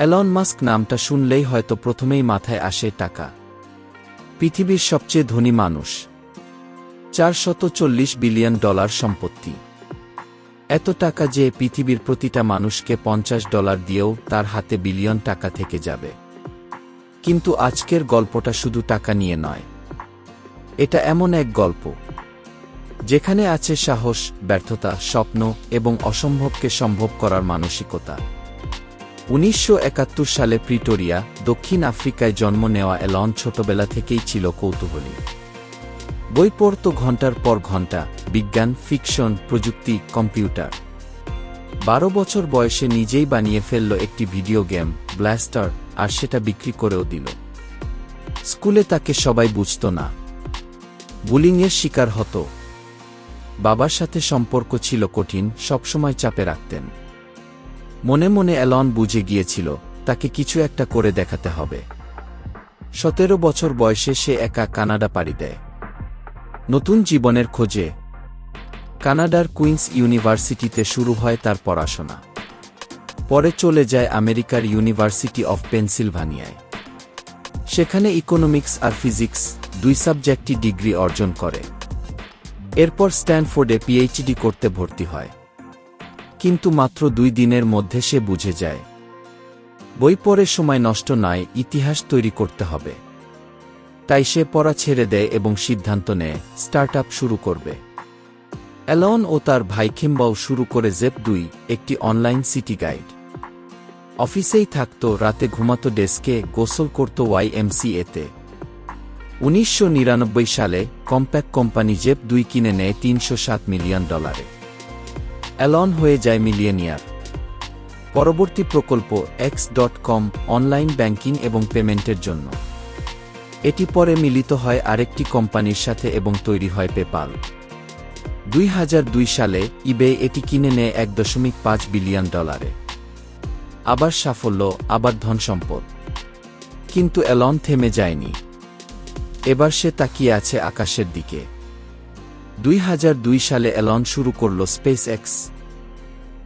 Alone mask নামটা শুনলেই হয়তো প্রথমেই মাথায় আসে টাকা। পৃথিবীর সবচেয়ে ধনী মানুষ। চারশত চল্লিশ বিলিয়ন ডলার সম্পত্তি। এত টাকা যে পৃথিবীর প্রতিটা মানুষকে পঞ্চাশ ডলার দিয়েও তার হাতে বিলিয়ন টাকা থেকে যাবে। কিন্তু আজকের গল্পটা শুধু টাকা নিয়ে নয়। এটা এমন এক গল্প। যেখানে আছে সাহস, ব্যর্থতা, স্বপ্ন এবং অসম্ভবকে সম্ভব করার মানসিকতা। উনিশশো একাত্তর সালে প্রিটোরিয়া, দক্ষিণ আফ্রিকায় জন্ম নেওয়া এলন ছোটবেলা থেকেই ছিল কৌতূহলী। বই পড়ত ঘণ্টার পর ঘণ্টা বিজ্ঞান, ফিকশন, প্রযুক্তি, কম্পিউটার। বারো বছর বয়সে নিজেই বানিয়ে ফেলল একটি ভিডিও গেম, ব্লাস্টার, আর সেটা বিক্রি করেও দিল। স্কুলে তাকে সবাই বুঝত না। বুলিংয়ের শিকার হতো। বাবার সাথে সম্পর্ক ছিল কঠিন, সবসময় চাপে রাখতেন। মনে মনে অ্যালন বুঝে গিয়েছিল, তাকে কিছু একটা করে দেখাতে হবে। সতেরো বছর বয়সে সে একা কানাডা পাড়ি দেয়। নতুন জীবনের খোঁজে, কানাডার কুইন্স ইউনিভার্সিটিতে শুরু হয় তার পড়াশোনা। পরে চলে যায় আমেরিকার ইউনিভার্সিটি অফ পেনসিলভানিয়ায়। সেখানে ইকোনমিক্স আর ফিজিক্স দুই সাবজেক্টই ডিগ্রি অর্জন করে। এরপর স্ট্যানফোর্ডে পিএইচডি করতে ভর্তি হয়। কিন্তু মাত্র দুই দিনের মধ্যে সে বুঝে যায়। বই পড়ে সময় নষ্ট নয়, ইতিহাস তৈরি করতে হবে। তাই সে পড়া ছেড়ে দেয় এবং সিদ্ধান্ত নেয় স্টার্ট শুরু করবে। অ্যালন ও তার ভাই খিম্বাও শুরু করে জেপ দুই, একটি অনলাইন সিটি গাইড। অফিসেই থাকত, রাতে ঘুমাতো ডেস্কে, গোসল করত ওয়াইএমসিএতে উনিশশো সালে কম্প্যাক্ট কোম্পানি জেপ দুই কিনে নেয় তিনশো সাত মিলিয়ন ডলারে। অ্যালন হয়ে যায় মিলিয়নিয়ার। পরবর্তী প্রকল্প X dot com online banking এবং পেমেন্টের জন্য। এটি পরে মিলিত হয় আরেকটি কোম্পানির সাথে এবং তৈরি হয় পেপাল। দুই হাজার দুই সালে ইবে এটি কিনে নেয় এক দশমিক পাঁচ বিলিয়ন ডলারে। আবার সাফল্য, আবার ধনসম্পদ। কিন্তু অ্যালন থেমে যায়নি। এবার সে তাকিয়ে আছে আকাশের দিকে। দুই হাজার দুই সালে অ্যালন শুরু করল স্পেস এক্স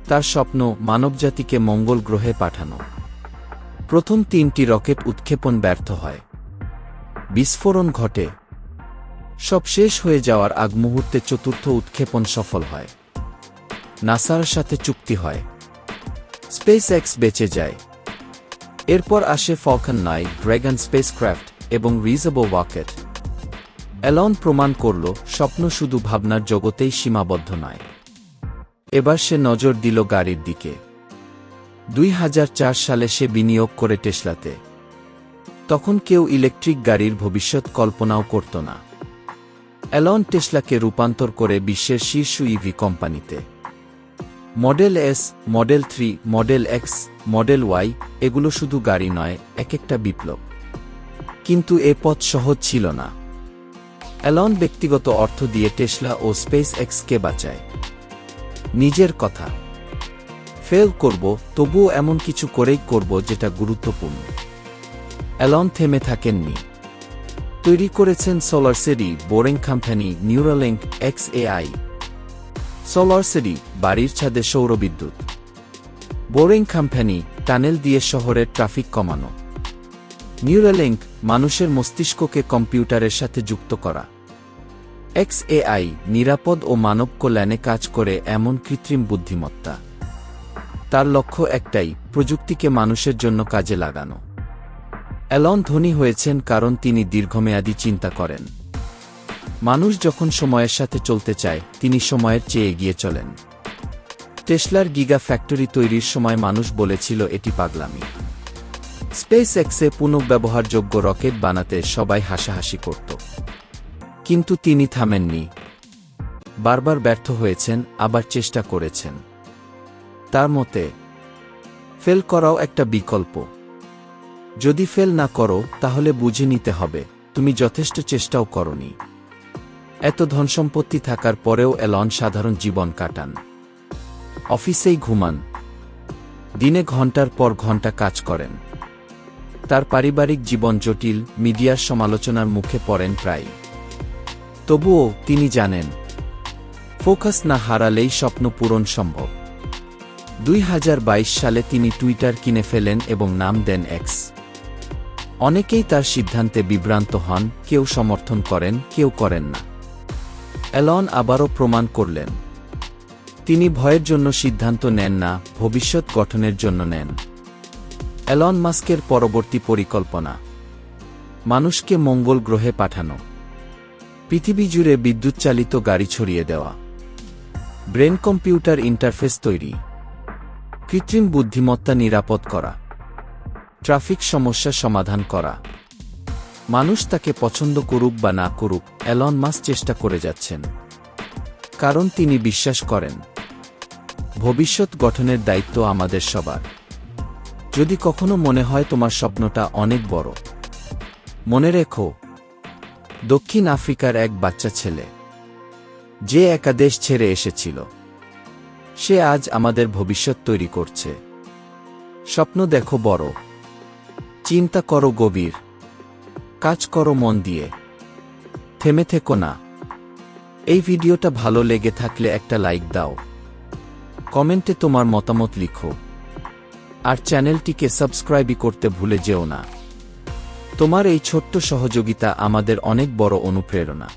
তার স্বপ্ন মানবজাতিকে মঙ্গল গ্রহে পাঠানো। প্রথম তিনটি রকেট উৎক্ষেপণ ব্যর্থ হয়। বিস্ফোরণ ঘটে। সব শেষ হয়ে যাওয়ার আগ মুহূর্তে চতুর্থ উৎক্ষেপণ সফল হয়। নাসার সাথে চুক্তি হয়। স্পেস এক্স বেঁচে যায়। এরপর আসে ফলকন নাই ড্র্যাগন স্পেসক্রাফট এবং রিজাবো ওয়াকেট অ্যালন প্রমাণ করল, স্বপ্ন শুধু ভাবনার জগতেই সীমাবদ্ধ নয়। এবার সে নজর দিল গাড়ির দিকে। দুই হাজার চার সালে সে বিনিয়োগ করে টেসলাতে। তখন কেউ ইলেকট্রিক গাড়ির ভবিষ্যৎ কল্পনাও করত না। অ্যালন টেসলাকে রূপান্তর করে বিশ্বের শীর্ষ ইভি কোম্পানিতে। Model S, model three, model X, model Y, এগুলো শুধু গাড়ি নয় এক একটা বিপ্লব। কিন্তু এ পথ সহজ ছিল না। অ্যালন ব্যক্তিগত অর্থ দিয়ে টেসলা ও স্পেস এক্সকে বাঁচায়। নিজের কথা। ফেল করব, তবুও এমন কিছু করেই করব যেটা গুরুত্বপূর্ণ। অ্যালন থেমে থাকেননি। তৈরি করেছেন solar SolarCity boring company Neuralink X AI SolarCity বাড়ির ছাদে সৌরবিদ্যুৎ। বোরিং কোম্পানি, টানেল দিয়ে শহরের ট্রাফিক কমানো। নিউরালিঙ্ক মানুষের মস্তিষ্ককে কম্পিউটারের সাথে যুক্ত করা। এক্স এআই নিরাপদ ও মানব কল্যাণে কাজ করে এমন কৃত্রিম বুদ্ধিমত্তা। তার লক্ষ্য একটাই, প্রযুক্তিকে মানুষের জন্য কাজে লাগানো। অ্যালন ধনী হয়েছেন কারণ তিনি দীর্ঘমেয়াদী চিন্তা করেন। মানুষ যখন সময়ের সাথে চলতে চায়, তিনি সময়ের চেয়ে এগিয়ে চলেন। টেসলার গিগা ফ্যাক্টরি তৈরির সময় মানুষ বলেছিল, এটি পাগলামি। স্পেস এক্সে পুনঃব্যবহারযোগ্য রকেট বানাতে সবাই হাসাহাসি করত। কিন্তু তিনি থামেননি। বারবার ব্যর্থ হয়েছেন, আবার চেষ্টা করেছেন। তার মতে, ফেল করাও একটা বিকল্প। যদি ফেল না করো, তাহলে বুঝে নিতে হবে, তুমি যথেষ্ট চেষ্টাও করনি। এত ধনসম্পত্তি থাকার পরেও এলন সাধারণ জীবন কাটান। অফিসেই ঘুমান। দিনে ঘণ্টার পর ঘণ্টা কাজ করেন। তার পারিবারিক জীবন জটিল, মিডিয়ার সমালোচনার মুখে পড়েন প্রায় তবুও তিনি জানেন, ফোকাস না হারালেই স্বপ্ন পূরণ সম্ভব। দুই হাজার বাইশ সালে তিনি টুইটার কিনে ফেলেন এবং নাম দেন এক্স। অনেকেই তার সিদ্ধান্তে বিভ্রান্ত হন, কেউ সমর্থন করেন, কেউ করেন না। অ্যালন আবারও প্রমাণ করলেন। তিনি ভয়ের জন্য সিদ্ধান্ত নেন না, ভবিষ্যৎ গঠনের জন্য নেন। অ্যালন মাস্কের পরবর্তী পরিকল্পনা। মানুষকে মঙ্গল গ্রহে পাঠানো। পৃথিবী জুড়ে বিদ্যুৎ চালিত গাড়ি ছড়িয়ে দেওয়া। ব্রেন কম্পিউটার ইন্টারফেস তৈরি। কৃত্রিম বুদ্ধিমত্তা নিরাপদ করা। ট্রাফিক সমস্যা সমাধান করা। মানুষ তাকে পছন্দ করুক বা না করুক অ্যালন মাস চেষ্টা করে যাচ্ছেন। কারণ তিনি বিশ্বাস করেন। ভবিষ্যৎ গঠনের দায়িত্ব আমাদের সবার। যদি কখনো মনে হয় তোমার স্বপ্নটা অনেক বড়। মনে রেখো দক্ষিণ আফ্রিকার এক বাচ্চা ছেলে। যে একাদেশ ছেড়ে এসেছিল। সে আজ আমাদের ভবিষ্যৎ তৈরি করছে। স্বপ্ন দেখো বড়। চিন্তা করো গভীর। কাজ করো মন দিয়ে। থেমে থেকো না। এই ভিডিওটা ভালো লেগে থাকলে একটা লাইক দাও। কমেন্টে তোমার মতামত লিখো। আর চ্যানেলটিকে সাবস্ক্রাইবই করতে ভুলে যেও না। তোমার এই ছোট্ট সহযোগিতা আমাদের অনেক বড় অনুপ্রেরণা।